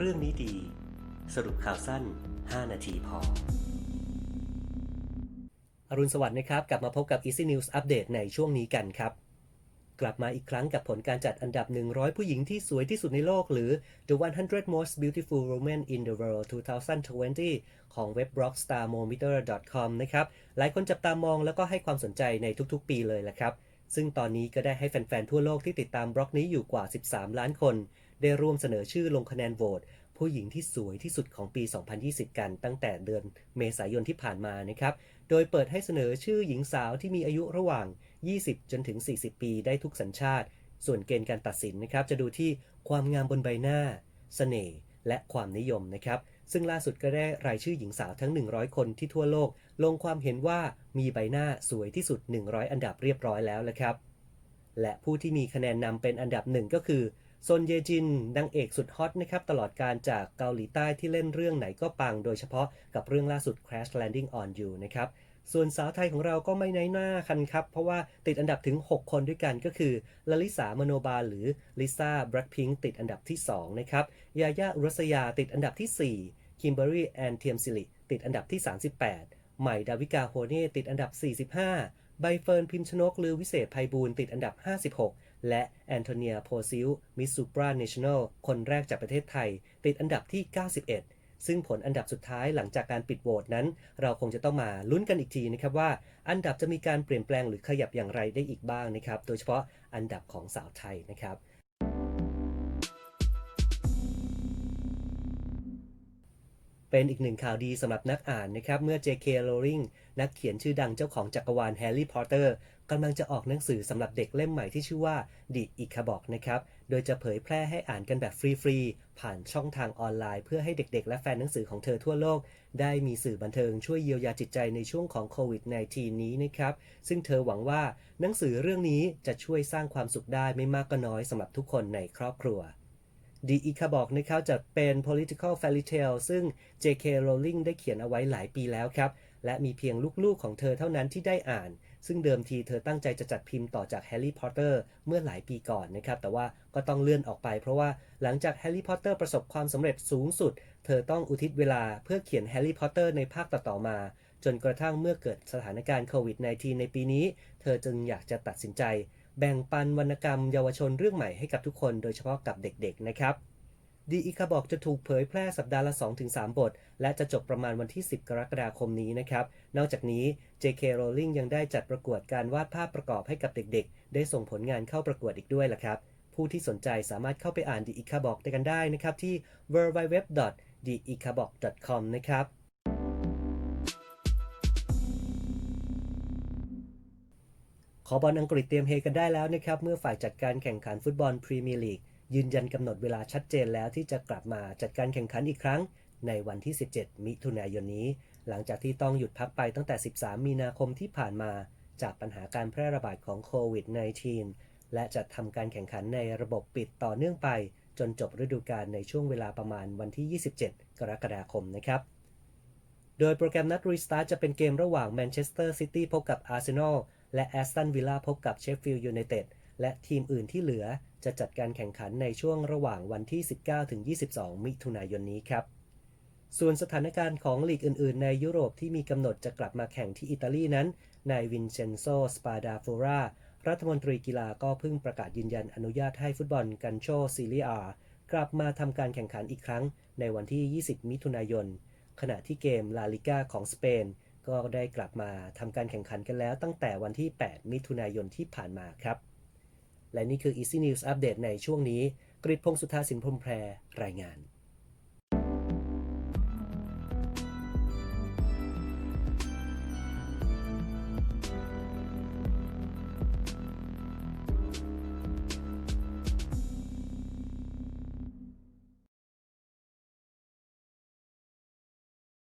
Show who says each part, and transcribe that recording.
Speaker 1: เรื่องนี้ดี สรุปข่าวสั้น 5 นาทีพอ อรุณสวัสดิ์นะครับ กลับมาพบกับ Easy News Update ในช่วงนี้กันครับ กลับมาอีกครั้งกับผลการจัดอันดับ 100 ผู้หญิงที่สวยที่สุดในโลก หรือ The 100 Most Beautiful Women in the World 2020 ของเว็บ b l o g s t a r m o m e t e r c o m นะครับ หลายคนจับตามองแล้วก็ให้ความสนใจในทุกๆ ปีเลยแหละครับซึ่งตอนนี้ก็ได้ให้แฟน ๆ ทั่วโลกที่ติดตามบล็อกนี้อยู่กว่า 13 ล้านคน ได้ร่วมเสนอชื่อลงคะแนนโหวตผู้หญิงที่สวยที่สุดของปี 2020 กันตั้งแต่เดือนเมษายนที่ผ่านมานะครับ โดยเปิดให้เสนอชื่อหญิงสาวที่มีอายุระหว่าง 20 จนถึง 40 ปีได้ทุกสัญชาติ ส่วนเกณฑ์การตัดสินนะครับ จะดูที่ความงามบนใบหน้าเสน่ห์และความนิยมนะครับ ซึ่งล่าสุดก็ได้รายชื่อหญิงสาวทั้ง 100 คนที่ทั่วโลก ลงความเห็นว่ามีใบหน้าสวยที่สุด 100 อันดับเรียบร้อยแล้วละครับ และผู้ที่มีคะแนนนำเป็นอันดับหนึ่งก็คือ ซนเยจินนางเอกสุดฮอตนะครับตลอดการจากเกาหลีใต้ที่เล่นเรื่องไหนก็ปัง โดยเฉพาะกับเรื่องล่าสุด Crash Landing on You นะครับส่วนสาวไทยของเราก็ไม่น้อยหน้าคันครับ เพราะว่าติดอันดับถึง 6 คนด้วยกันก็คือลลิสามโนบาลหรือลิซ่าแบล็คพิงติดอันดับที่ 2 นะครับ ยาย่าอุรัสยาติดอันดับที่ 4 คิมเบอรี่แอนเทียมซิลิติดอันดับที่ 38 ใหม่ดาวิกาโฮเน่ติดอันดับ 45 ใบเฟิร์นพิมชนกลือวิเศษภัยบูลติดอันดับ 56 และแอนโทเนียโพซิลมิสซูปราเนชั่นแนลคนแรกจากประเทศไทย ติดอันดับที่ 91ซึ่งผลอันดับสุดท้ายหลังจากการปิดโหวตนั้น เราคงจะต้องมาลุ้นกันอีกทีนะครับว่า อันดับจะมีการเปลี่ยนแปลงหรือขยับอย่างไรได้อีกบ้างนะครับ โดยเฉพาะอันดับของสาวไทยนะครับ เป็นอีกหนึ่งข่าวดีสำหรับนักอ่านนะครับ เมื่อ J.K. Rowling นักเขียนชื่อดังเจ้าของจักรวาลแฮร์รี่พอตเตอร์กำลังจะออกหนังสือสำหรับเด็กเล่มใหม่ที่ชื่อว่า The i c a b o k นะครับ โดยจะเผยแพร่ให้อ่านกันแบบฟรีๆ ผ่านช่องทางออนไลน์ เพื่อให้เด็กๆ และแฟนหนังสือของเธอทั่วโลก ได้มีสื่อบันเทิงช่วยเยียวยาจิตใจในช่วงของโควิด -19 นี้นะครับ ซึ่งเธอหวังว่าหนังสือเรื่องนี้จะช่วยสร้างความสุขได้ไม่มากก็น้อยสำหรับทุกคนในครอบครัว ดีอีคาบอกนะครับจะเป็น political fairy tale ซึ่ง J.K. Rowling ได้เขียนเอาไว้หลายปีแล้วครับ และมีเพียงลูกๆของเธอเท่านั้นที่ได้อ่าน ซึ่งเดิมทีเธอตั้งใจจะจัดพิมพ์ต่อจาก Harry Potter เมื่อหลายปีก่อนนะครับ แต่ว่าก็ต้องเลื่อนออกไป เพราะว่าหลังจาก Harry Potter ประสบความสำเร็จสูงสุด เธอต้องอุทิศเวลาเพื่อเขียน Harry Potter ในภาคต่อๆมาจนกระทั่งเมื่อเกิดสถานการณ์โควิด -19 ในปีนี้ เธอจึงอยากจะตัดสินใจ แบ่งปันวรรณกรรมเยาวชนเรื่องใหม่ให้กับทุกคนโดยเฉพาะกับเด็กๆ นะครับดีอีคาบอกจะถูกเผยแพร่สัปดาห์ละ 2-3 บท และจะจบประมาณวันที่ 10 กรกฎาคมนี้นะครับ นอกจากนี้ J.K. Rowling ยังได้จัดประกวดการวาดภาพประกอบให้กับเด็กๆ ได้ส่งผลงานเข้าประกวดอีกด้วยล่ะครับ ผู้ที่สนใจสามารถเข้าไปอ่านดีอีคาบอกได้กันได้นะครับที่ www.theikabok.com นะครับ ขอบอลอังกฤษเตรียมเฮกันได้แล้วนะครับเมื่อฝ่ายจัดการแข่งขันฟุตบอลพรีเมียร์ลีกยืนยันกำหนดเวลาชัดเจนแล้วที่จะกลับมาจัดการแข่งขันอีกครั้ง ในวันที่ 17 มิถุนายนนี้ หลังจากที่ต้องหยุดพักไปตั้งแต่ 13 มีนาคมที่ผ่านมา จากปัญหาการแพร่ระบาดของโควิด -19 และจะทำการแข่งขันในระบบปิดต่อเนื่องไป จนจบฤดูกาลในช่วงเวลาประมาณวันที่ 27 กรกฎาคมนะครับ โดยโปรแกรมนัดรีสตาร์จะเป็นเกมระหว่างแมนเชสเตอร์ซิตี้พบกับอาร์เซนอลและแอสตันวิลล่าพบกับเชฟฟิลด์ยูไนเต็ดและทีมอื่นที่เหลือจะจัดการแข่งขันในช่วงระหว่างวันที่ 19-22 มิถุนายนนี้ครับ ส่วนสถานการณ์ของลีกอื่น ๆ ในยุโรปที่มีกำหนดจะกลับมาแข่งที่อิตาลีนั้น นายวินเชนโซ สปาดาโฟรา รัฐมนตรีกีฬาก็เพิ่งประกาศยืนยันอนุญาตให้ฟุตบอลกันโชซีเรียกลับมาทำการแข่งขันอีกครั้งในวันที่ 20 มิถุนายน ขณะที่เกมลาลิก้าของสเปน ก็ได้กลับมาทำการแข่งขันกันแล้วตั้งแต่วันที่ 8 มิถุนายนที่ผ่านมาครับ และนี่คือ Easy News Update ในช่วงนี้ กริดพงสุธาสินพรมแพรรายงาน